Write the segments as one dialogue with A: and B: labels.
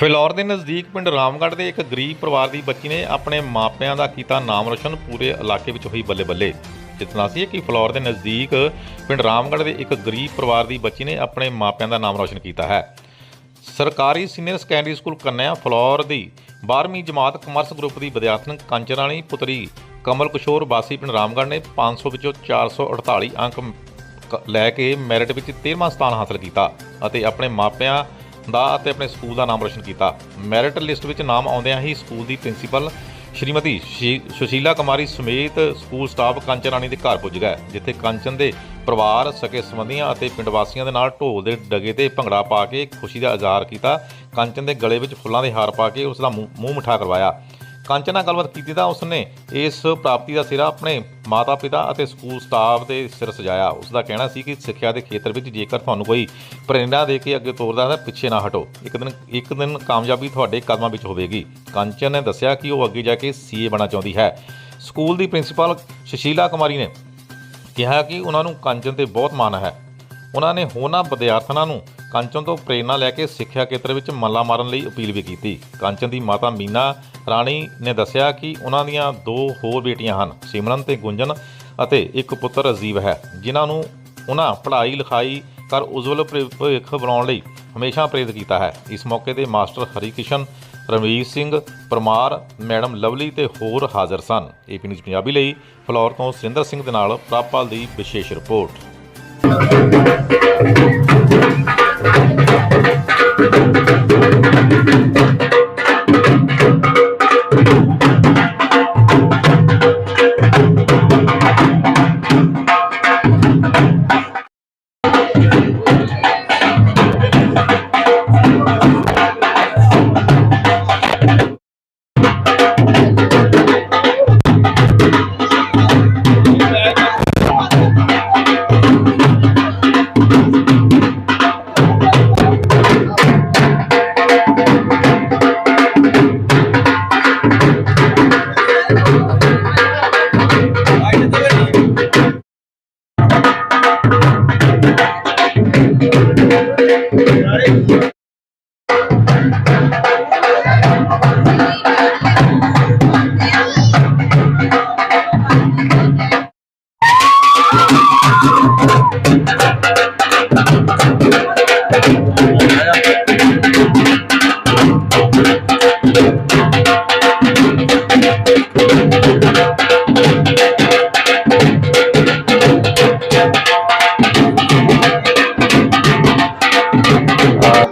A: ਫਿਲੌਰ ਦੇ ਨਜ਼ਦੀਕ ਪਿੰਡ ਰਾਮਗੜ੍ਹ ਦੇ ਇੱਕ ਗਰੀਬ ਪਰਿਵਾਰ ਦੀ ਬੱਚੀ ਨੇ ਆਪਣੇ ਮਾਪਿਆਂ ਦਾ ਕੀਤਾ ਨਾਮ ਰੋਸ਼ਨ ਪੂਰੇ ਇਲਾਕੇ ਵਿੱਚ ਹੋਈ ਬੱਲੇ ਬੱਲੇ ਜਿਤਨਾ ਸੀ ਕਿ ਫਿਲੌਰ ਦੇ ਨਜ਼ਦੀਕ ਪਿੰਡ ਰਾਮਗੜ੍ਹ ਦੇ ਇੱਕ ਗਰੀਬ ਪਰਿਵਾਰ ਦੀ ਬੱਚੀ ਨੇ ਆਪਣੇ ਮਾਪਿਆਂ ਦਾ ਨਾਮ ਰੋਸ਼ਨ ਕੀਤਾ ਹੈ। ਸਰਕਾਰੀ ਸੀਨੀਅਰ ਸੈਕੰਡਰੀ ਸਕੂਲ ਕੰਨਿਆ ਫਲੋਰ ਦੀ 12ਵੀਂ ਜਮਾਤ ਕਮਰਸ ਗਰੁੱਪ ਦੀ ਵਿਦਿਆਰਥਣ ਕੰਚਰਾਣੀ ਪੁੱਤਰੀ ਕਮਲ ਕਿਸ਼ੋਰ ਵਾਸੀ ਪਿੰਡ ਰਾਮਗੜ੍ਹ ਨੇ 500 ਵਿੱਚੋਂ 448 ਅੰਕ ਕ- ਲੈ ਕੇ ਮੈਰਿਟ ਵਿੱਚ 13ਵਾਂ ਸਥਾਨ ਹਾਸਲ ਕੀਤਾ ਅਤੇ ਆਪਣੇ ਮਾਪਿਆਂ ਦਾ ਅਤੇ ਆਪਣੇ ਸਕੂਲ ਦਾ ਨਾਮ ਰੋਸ਼ਨ ਕੀਤਾ। ਮੈਰਿਟ ਲਿਸਟ ਵਿੱਚ ਨਾਮ ਆਉਂਦਿਆਂ ਹੀ ਸਕੂਲ ਦੀ ਪ੍ਰਿੰਸੀਪਲ ਸ਼੍ਰੀਮਤੀ ਸ਼ੀ- ਸੁਸ਼ੀਲਾ ਕੁਮਾਰੀ ਸਮੇਤ ਸਕੂਲ ਸਟਾਫ ਕੰਚਨ ਰਾਣੀ ਦੇ ਘਰ ਪੁੱਜ ਗਿਆ ਜਿੱਥੇ ਕੰਚਨ ਦੇ ਪਰਿਵਾਰ, ਸਕੇ ਸੰਬੰਧੀਆਂ ਅਤੇ ਪਿੰਡ ਵਾਸੀਆਂ ਦੇ ਨਾਲ ਢੋਲ ਦੇ ਡਗੇ ਤੇ ਭੰਗੜਾ ਪਾ ਕੇ ਖੁਸ਼ੀ ਦਾ ਇਜ਼ਹਾਰ ਕੀਤਾ। ਕੰਚਨ ਦੇ ਗਲੇ ਵਿੱਚ ਫੁੱਲਾਂ ਦੇ ਹਾਰ ਪਾ ਕੇ ਉਸ ਦਾ ਮੂੰਹ ਮੂੰਹ ਮਿੱਠਾ ਕਰਵਾਇਆ। ਕੰਚਨ ਨਾਲ ਗੱਲਬਾਤ ਕੀਤੀ ਤਾਂ ਉਸਨੇ ਇਸ ਪ੍ਰਾਪਤੀ ਦਾ ਸਿਰਾ ਆਪਣੇ ਮਾਤਾ-ਪਿਤਾ ਅਤੇ ਸਕੂਲ ਸਟਾਫ ਦੇ ਸਿਰ ਸਜਾਇਆ। ਉਸ ਦਾ ਕਹਿਣਾ ਸੀ ਕਿ ਸਿੱਖਿਆ ਦੇ ਖੇਤਰ ਵਿੱਚ ਜੇਕਰ ਤੁਹਾਨੂੰ ਕੋਈ ਪ੍ਰੇਰਣਾ ਦੇ ਕੇ ਅੱਗੇ ਤੋਰਦਾ ਹੈ ਤਾਂ ਪਿੱਛੇ ਨਾ ਹਟੋ। ਇੱਕ ਦਿਨ ਇੱਕ ਦਿਨ ਕਾਮਯਾਬੀ ਤੁਹਾਡੇ ਕਦਮਾਂ ਵਿੱਚ ਹੋਵੇਗੀ। ਕੰਚਨ ਨੇ ਦੱਸਿਆ ਕਿ ਉਹ ਅੱਗੇ ਜਾ ਕੇ ਸੀਏ ਬਣਾ ਚਾਹੁੰਦੀ ਹੈ। ਸਕੂਲ ਦੀ ਪ੍ਰਿੰਸੀਪਲ ਸੁਸ਼ੀਲਾ ਕੁਮਾਰੀ ਨੇ ਕਿਹਾ ਕਿ ਉਹਨਾਂ ਨੂੰ ਕੰਚਨ ਤੇ ਬਹੁਤ ਮਾਣ ਹੈ। ਉਹਨਾਂ ਨੇ ਹੋਰਨਾਂ ਵਿਦਿਆਰਥਣਾਂ ਨੂੰ ਕੰਚਨ ਤੋਂ ਪ੍ਰੇਰਣਾ ਲੈ ਕੇ ਸਿੱਖਿਆ ਖੇਤਰ ਵਿੱਚ ਮੱਲਾ ਮਾਰਨ ਲਈ ਅਪੀਲ ਵੀ ਕੀਤੀ। ਕੰਚਨ ਦੀ ਮਾਤਾ ਮੀਨਾ ਰਾਣੀ ਨੇ ਦੱਸਿਆ ਕਿ ਉਹਨਾਂ ਦੀਆਂ ਦੋ ਹੋਰ ਬੇਟੀਆਂ ਹਨ, ਸਿਮਰਨ ਤੇ ਗੁੰਜਨ ਅਤੇ ਇੱਕ ਪੁੱਤਰ ਅਜੀਬ ਹੈ, ਜਿਨ੍ਹਾਂ ਨੂੰ ਉਹਨਾਂ ਪੜ੍ਹਾਈ ਲਿਖਾਈ ਕਰ ਉਜਵਲ ਭਵਿ- ਭਵਿੱਖ ਬਣਾਉਣ ਲਈ ਹਮੇਸ਼ਾ ਪ੍ਰੇਰਿਤ ਕੀਤਾ ਹੈ। ਇਸ ਮੌਕੇ ਤੇ master Harikishan, Ranveer Singh, Parmar, madam Lovely ਤੇ ਹੋਰ ਹਾਜ਼ਰ ਸਨ। ਏਪੀ ਨਿਊਜ਼ ਪੰਜਾਬੀ ਲਈ ਫਲੋਰ ਤੋਂ ਸਿੰਦਰ ਸਿੰਘ ਦੇ ਨਾਲ ਪ੍ਰਾਪਾਲ ਦੀ ਵਿਸ਼ੇਸ਼ ਰਿਪੋਰਟ। Thank you. Right?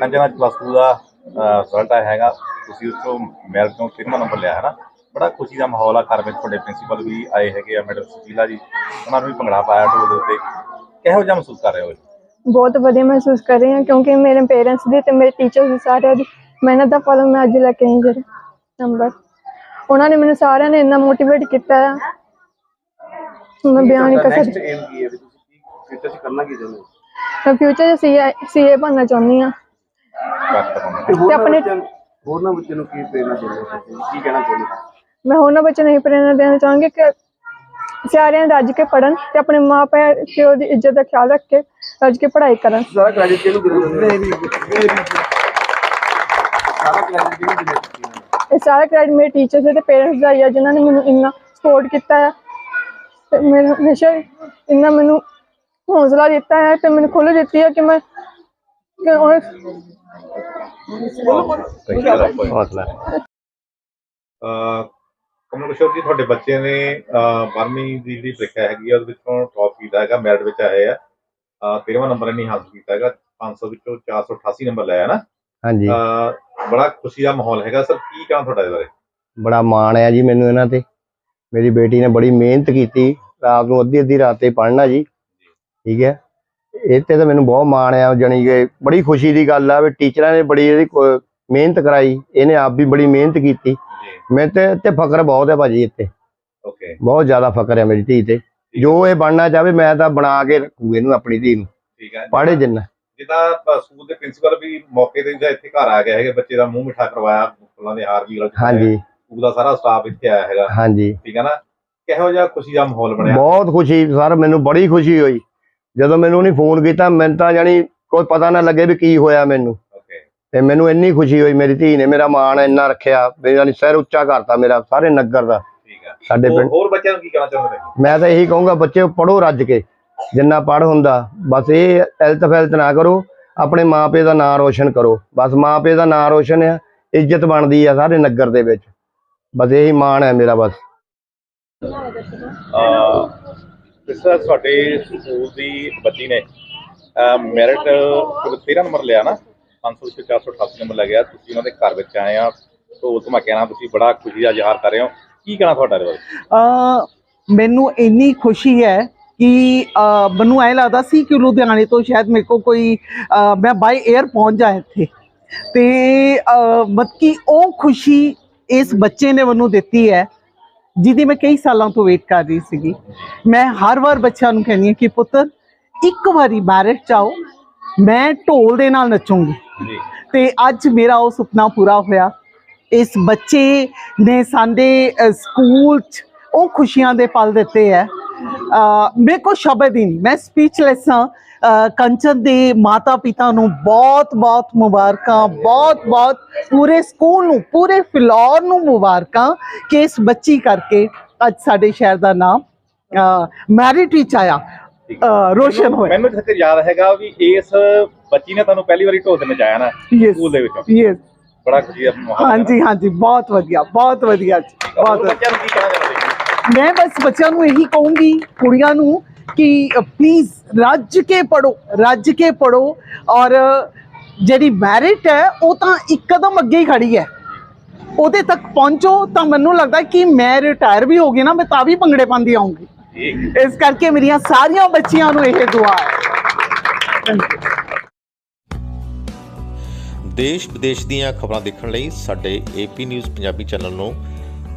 B: ਕੰਜਨਾ ਪਲੱਸ 2 ਦਾ ਰਿਜ਼ਲਟ ਆਇਆ ਹੈਗਾ। ਤੁਸੀਂ ਉਸ ਤੋਂ ਮੈਰਿਟ ਤੋਂ ਕਿੰਨਾ ਨੰਬਰ ਲਿਆ ਹੈ ਨਾ ਬੜਾ ਖੁਸ਼ੀ ਦਾ ਮਾਹੌਲ ਆ ਘਰ ਵਿੱਚ ਤੁਹਾਡੇ ਪ੍ਰਿੰਸੀਪਲ ਵੀ ਆਏ ਹੈਗੇ ਆ ਮੈਡਮ ਸੁਸ਼ੀਲਾ ਜੀ। ਉਹਨਾਂ ਨੂੰ ਵੀ ਭੰਗੜਾ ਪਾਇਆ ਢੋਲ ਦੇ ਉੱਤੇ। ਕਿਹੋ ਜਿਹਾ ਮਹਿਸੂਸ ਕਰ ਰਹੇ ਹੋ?
C: ਬਹੁਤ ਵਧੀਆ ਮਹਿਸੂਸ ਕਰ ਰਹੀ ਹਾਂ ਕਿਉਂਕਿ ਮੇਰੇ ਪੇਰੈਂਟਸ ਦੀ ਤੇ ਮੇਰੇ ਟੀਚਰਸ ਦੀ ਸਾਰਿਆਂ ਦੀ ਮਿਹਨਤ ਦਾ ਫਲ ਮੈਂ ਅੱਜ ਲੈ ਕੇ ਆਈ ਜਿਹੜੇ ਨੰਬਰ। ਉਹਨਾਂ ਨੇ ਮੈਨੂੰ ਸਾਰਿਆਂ ਨੇ ਇੰਨਾ ਮੋਟੀਵੇਟ ਕੀਤਾ ਹੈ ਮੈਂ ਬਿਆਨ ਨਹੀਂ ਕਰ ਸਕਦੀ।
D: ਏਮ ਕੀ ਹੈ ਵੀ ਤੁਸੀਂ ਕੀ ਫਿਊਚਰ 'ਚ ਕਰਨਾ ਕੀ ਚਾਹੁੰਦੇ ਹੋ?
C: ਮੈਂ ਫਿਊਚਰ 'ਚ ਸੀਏ ਸੀਏ ਬਣਨਾ ਚਾਹੁੰਦੀ ਹਾਂ।
D: ਤੇ ਹੋਰ
C: ਤੇ
D: ਨਾ
C: ਆਪਣੇ-
D: ਬੱਚਿਆਂ ਨੂੰ ਹੋਰ ਨਾ ਬੱਚਿਆਂ ਨੂੰ ਕੀ ਪ੍ਰੇਰਨਾ ਦਿੰਦੇ ਹੋ ਤੁਸੀਂ? ਕੀ ਕਹਿਣਾ ਚਾਹੁੰਦੇ
C: ਮੈਂ ਉਹਨਾਂ ਬੱਚਿਆਂ ਨੂੰ ਇਹ ਪ੍ਰੇਰਨਾ ਦੇਣਾ ਚਾਹਾਂਗੀ ਕਿ ਸਾਰਿਆਂ ਰੱਜ ਕੇ ਪੜਨ ਤੇ ਆਪਣੇ ਮਾਂ ਪਿਓ ਦੀ ਇੱਜ਼ਤ ਦਾ ਖਿਆਲ ਰੱਖ ਕੇ ਰੱਜ ਕੇ ਪੜ੍ਹਾਈ ਕਰਨ।
D: ਸਾਰਾ ਕ੍ਰੈਡਿਟ ਦੇਣਾ ਚਾਹੁੰਦੇ ਹੋ ਸਾਰਾ ਕ੍ਰੈਡਿਟ ਦੇਣਾ
C: ਇਹ ਸਾਰਾ ਕ੍ਰੈਡਿਟ ਮੇਰੇ ਟੀਚਰਸ ਤੇ ਪੇਰੈਂਟਸ ਦਾ ਹੀ ਹੈ ਜਿਨ੍ਹਾਂ ਨੇ ਮੈਨੂੰ ਇੰਨਾ ਸਪੋਰਟ ਕੀਤਾ ਹੈ ਤੇ ਮੈਨੂੰ ਹਮੇਸ਼ਾ ਇੰਨਾ ਮੈਨੂੰ ਹੌਸਲਾ ਦਿੱਤਾ ਹੈ ਤੇ ਮੈਨੂੰ ਖੁੱਲ੍ਹ ਦਿੱਤੀ ਹੈ ਕਿ ਮੈਂ
B: ਹੌਸਲਾ ਕਮਲ ਕਿਸ਼ੋਰ ਜੀ ਤੁਹਾਡੇ ਬੱਚੇ ਨੇ 12ਵੀਂ ਦੀ ਜਿਹੜੀ ਪ੍ਰੀਖਿਆ ਹੈਗੀ ਆ ਉਹਦੇ ਵਿੱਚੋਂ ਟੌਪ ਕੀਤਾ ਹੈਗਾ ਮੈਰਿਟ ਵਿੱਚ ਆਏ ਆ। 13ਵਾਂ ਨੰਬਰ ਇਹਨੇ ਹਾਸਲ ਕੀਤਾ ਹੈਗਾ 500 ਵਿੱਚੋਂ 488 ਨੰਬਰ ਲਿਆ ਨਾ?
E: ਹਾਂਜੀ।
B: ਅਹ ਬੜਾ ਖੁਸ਼ੀ ਦਾ ਮਾਹੌਲ ਹੈਗਾ ਸਰ ਕੀ ਕਹਿਣਾ ਤੁਹਾਡਾ ਇਹਦੇ ਬਾਰੇ?
E: ਬੜਾ ਮਾਣ ਆ ਜੀ ਮੈਨੂੰ ਇਹਨਾਂ ਤੇ। ਮੇਰੀ ਬੇਟੀ ਨੇ ਬੜੀ ਮਿਹਨਤ ਕੀਤੀ ਰਾਤ ਨੂੰ ਅੱਧੀ ਅੱਧੀ ਰਾਤੇ ਪੜ੍ਹਨਾ ਜੀ। ਠੀਕ ਹੈ। ਇਹ ਤੇ ਤਾਂ ਮੈਨੂੰ ਬਹੁਤ ਮਾਣ ਆ ਜਾਣੀ ਕਿ ਬੜੀ ਖੁਸ਼ੀ ਦੀ ਗੱਲ ਆ ਵੀ ਟੀਚਰਾਂ ਨੇ ਬੜੀ ਇਹਦੀ ਮਿਹਨਤ ਕਰਾਈ ਇਹਨੇ ਆਪ ਵੀ ਬੜੀ ਮਿਹਨਤ ਕੀਤੀ। ਮੈਨੂੰ ਤੇ ਤੇ ਫਕਰ ਬਹੁਤ ਹੈ ਭਾਜੀ ਇੱਥੇ।
B: ਓਕੇ।
E: ਬਹੁਤ ਜ਼ਿਆਦਾ ਫਕਰ ਹੈ ਮੇਰੀ ਧੀ ਤੇ। ਜੋ ਇਹ ਬਣਨਾ ਚਾਹਵੇ ਮੈਂ ਤਾਂ ਬਣਾ ਕੇ ਰੱਖੂ ਇਹਨੂੰ ਆਪਣੀ ਧੀ ਨੂੰ।
B: ਠੀਕ ਹੈ
E: ਪੜ੍ਹੇ ਜਿੰਨਾ।
B: ਜਿੱਦਾਂ ਸਕੂਲ ਦੇ ਪ੍ਰਿੰਸੀਪਲ ਵੀ ਮੌਕੇ ਤੇ ਇੱਥੇ ਘਰ ਆ ਗਿਆ ਹੈਗੇ ਬੱਚੇ ਦਾ ਮੂੰਹ ਮਿੱਠਾ ਕਰਵਾਇਆ ਫੁੱਲਾਂ ਦੇ ਹਾਰ ਵੀ ਲਗਾਏ
E: ਹਾਂਜੀ।
B: ਸਕੂਲ ਦਾ ਸਾਰਾ ਸਟਾਫ ਇੱਥੇ ਆਇਆ ਹੈਗਾ।
E: ਹਾਂਜੀ।
B: ਠੀਕ ਹੈ ਨਾ? ਕਿਹੋ ਜਿਹਾ ਖੁਸ਼ੀ ਦਾ ਮਾਹੌਲ ਬਣਿਆ?
E: ਬਹੁਤ ਖੁਸ਼ੀ ਸਰ ਮੈਨੂੰ ਬੜੀ ਖੁਸ਼ੀ ਹੋਈ। ਜਦੋਂ ਮੈਨੂੰ ਉਹਨੇ ਫੋਨ ਕੀਤਾ ਮੈਨੂੰ ਤਾਂ ਜਾਣੀ ਕੋਈ ਪਤਾ ਨਾ ਲੱਗੇ ਵੀ ਕੀ ਹੋਇਆ ਮੈਨੂੰ। ਤੇ ਮੈਨੂੰ ਇੰਨੀ ਖੁਸ਼ੀ ਹੋਈ ਮੇਰੀ ਧੀ ਨੇ ਮੇਰਾ ਮਾਣ ਇੰਨਾ ਰੱਖਿਆ ਮੇਰਾ ਨੀ ਸਿਰ ਉੱਚਾ ਕਰਤਾ ਮੇਰਾ ਸਾਰੇ ਨਗਰ ਦਾ। ਸਾਡੇ ਪਿੰਡ
B: ਹੋਰ ਬੱਚਿਆਂ ਨੂੰ ਕੀ ਕਹਿਣਾ ਚਾਹੁੰਦੇ
E: ਮੈਂ ਤਾਂ ਇਹੀ ਕਹੂੰਗਾ ਬੱਚੇ ਪੜੋ ਰੱਜ ਕੇ ਜਿੰਨਾ ਪੜ ਹੁੰਦਾ। ਬਸ ਇਹ ਇਲਤ ਫੈਲਤ ਨਾ ਕਰੋ ਆਪਣੇ ਮਾਪੇ ਦਾ ਨਾਂ ਰੋਸ਼ਨ ਕਰੋ। ਬਸ ਮਾਪੇ ਦਾ ਨਾਂ ਰੋਸ਼ਨ ਆ ਇੱਜ਼ਤ ਬਣਦੀ ਆ ਸਾਰੇ ਨਗਰ ਦੇ ਵਿੱਚ। ਬਸ ਇਹੀ ਮਾਣ ਹੈ ਮੇਰਾ ਬਸ।
B: ਜਿਸ ਤਰ੍ਹਾਂ ਤੁਹਾਡੇ ਸਕੂਲ ਦੀ ਬੱਚੀ ਨੇ ਮੈਰਿਟ 13 ਨੰਬਰ ਲਿਆ ਨਾ 500 ਵਿੱਚ 488 ਨੰਬਰ ਲੱਗਿਆ ਤੁਸੀਂ ਉਹਨਾਂ ਦੇ ਘਰ ਵਿੱਚ ਆਏ ਆ ਢੋਲ ਧਮਾਕਿਆਂ ਨਾਲ ਤੁਸੀਂ ਬੜਾ ਖੁਸ਼ੀ ਦਾ ਇਜ਼ਹਾਰ ਕਰ ਰਹੇ ਹੋ। ਕੀ ਕਹਿਣਾ ਤੁਹਾਡਾ ਇਹਦੇ ਬਾਰੇ?
F: ਮੈਨੂੰ ਇੰਨੀ ਖੁਸ਼ੀ ਹੈ ਕਿ ਮੈਨੂੰ ਐ ਲੱਗਦਾ ਸੀ ਕਿ ਲੁਧਿਆਣੇ ਤੋਂ ਸ਼ਾਇਦ ਮੇਰੇ ਕੋ ਕੋਈ ਮੈਂ ਬਾਈ 에ਅਰ ਪਹੁੰਚ ਜਾ ਇੱਥੇ। ਤੇ ਅ, ਮਤ ਕਿ ਉਹ ਖੁਸ਼ੀ ਇਸ ਬੱਚੇ ਨੇ ਮੈਨੂੰ ਦਿੱਤੀ ਹੈ। ਜਿਹਦੀ ਮੈਂ ਕਈ ਸਾਲਾਂ ਤੋਂ ਵੇਟ ਕਰ ਰਹੀ ਸੀਗੀ। ਮੈਂ ਹਰ ਵਾਰ ਬੱਚਿਆਂ ਨੂੰ ਕਹਿੰਦੀ ਹਾਂ ਕਿ ਪੁੱਤਰ ਇੱਕ ਵਾਰੀ ਮੈਰਿਟ ਚਾਓ ਮੈਂ ਢੋਲ ਦੇ ਨਾਲ ਨੱਚੂੰਗੀ। ਤੇ ਅੱਜ ਮੇਰਾ ਉਹ ਸੁਪਨਾ ਪੂਰਾ ਹੋਇਆ। ਇਸ ਬੱਚੇ ਨੇ ਸਾਡੇ ਸਕੂਲ 'ਚ ਉਹ ਖੁਸ਼ੀਆਂ ਦੇ ਪਲ ਦਿੱਤੇ ਅ, ਮੇਰੇ ਕੋਲ ਸ਼ਬਦ ਹੀ ਨਹੀਂ। ਮੈਂ ਸਪੀਚਲੈਸ ਹਾਂ। ਕੰਚਨ ਦੇ ਮਾਤਾ ਪਿਤਾ ਨੂੰ ਬਹੁਤ ਬਹੁਤ ਮੁਬਾਰਕਾਂ ਬਹੁਤ ਬਹੁਤ ਪੂਰੇ ਸਕੂਲ ਨੂੰ ਪੂਰੇ ਫਿਲੌਰ ਨੂੰ ਮੁਬਾਰਕਾਂ ਕਿ ਇਸ ਬੱਚੀ ਕਰਕੇ ਅੱਜ ਸਾਡੇ ਸ਼ਹਿਰ ਦਾ ਨਾਮ ਮੈਰਿਟ ਵਿੱਚ ਆਇਆ। ਰੋਸ਼ਨ ਹੋਇਆ।
B: ਮੈਨੂੰ ਜਿੱਥੇ ਯਾਦ ਹੈਗਾ ਵੀ ਇਸ ਬੱਚੀ ਨੇ ਤੁਹਾਨੂੰ ਪਹਿਲੀ ਵਾਰੀ ਢੋਲ ਤੇ ਨਚਾਇਆ ਨਾ. ਸਕੂਲ ਦੇ ਵਿੱਚੋਂ।
F: ਯੈਸ
B: ਬੜਾ ਖੁਸ਼ੀ ਨਾ।
F: ਹਾਂਜੀ ਹਾਂਜੀ ਬਹੁਤ ਵਧੀਆ ਬਹੁਤ ਵਧੀਆ ਬਹੁਤ।
B: ਬੱਚਿਆਂ ਨੂੰ ਕੀ ਕਹਿਣਾ ਚਾਹੁੰਦੇ
F: ਮੈਂ ਬਸ ਬੱਚਿਆਂ ਨੂੰ ਇਹੀ ਕਹੂੰਗੀ, ਕੁੜੀਆਂ ਨੂੰ ਕਿ ਪਲੀਜ਼ ਰੱਜ ਕੇ ਪੜੋ ਰੱਜ ਕੇ ਪੜੋ ਔਰ ਜਿਹੜੀ ਮੈਰਿਟ ਹੈ, ਉਹ ਤਾਂ ਇੱਕ ਕਦਮ ਅੱਗੇ ਹੀ ਖੜੀ ਹੈ। ਉਹਦੇ ਤੱਕ ਪਹੁੰਚੋ ਤਾਂ ਮੈਨੂੰ ਲੱਗਦਾ ਕਿ ਮੈਂ ਰਿਟਾਇਰ ਵੀ ਹੋ ਗਈ ਨਾ, ਮੈਂ ਤਾਂ ਵੀ ਭੰਗੜੇ ਪਾਉਂਦੀ ਆਉਂਗੀ ਇਸ ਕਰਕੇ ਮੇਰੀਆਂ ਸਾਰੀਆਂ ਬੱਚੀਆਂ ਨੂੰ ਇਹ ਦੁਆ ਹੈ।
A: ਦੇਸ਼ ਵਿਦੇਸ਼ ਦੀਆਂ ਖਬਰਾਂ ਦੇਖਣ ਲਈ ਸਾਡੇ ਏਪੀ ਨਿਊਜ਼ ਪੰਜਾਬੀ ਚੈਨਲ ਨੂੰ